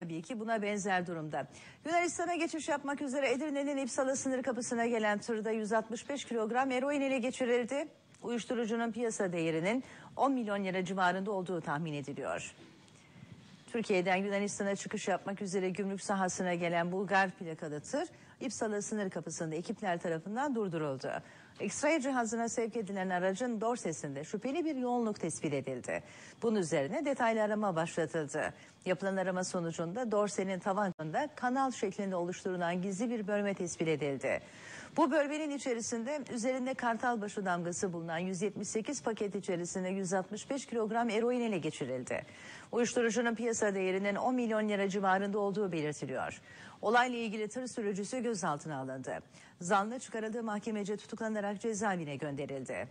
tabii ki buna benzer durumda. Yunanistan'a geçiş yapmak üzere Edirne'nin İpsala sınır kapısına gelen tırda 165 kilogram eroin ele geçirildi. Uyuşturucunun piyasa değerinin 10 milyon lira civarında olduğu tahmin ediliyor. Türkiye'den Yunanistan'a çıkış yapmak üzere gümrük sahasına gelen Bulgar plakalı tır İpsala sınır kapısında ekipler tarafından durduruldu. X-ray cihazına sevk edilen aracın dorsesinde şüpheli bir yoğunluk tespit edildi. Bunun üzerine detaylı arama başlatıldı. Yapılan arama sonucunda dorsenin tavanında kanal şeklinde oluşturulan gizli bir bölme tespit edildi. Bu bölmenin içerisinde üzerinde kartal başı damgası bulunan 178 paket içerisinde 165 kilogram eroin ele geçirildi. Uyuşturucunun piyasa değerinin 10 milyon lira civarında olduğu belirtiliyor. Olayla ilgili tır sürücüsü gözaltına alındı. Zanlı çıkarıldığı mahkemece tutuklanarak cezaevine gönderildi.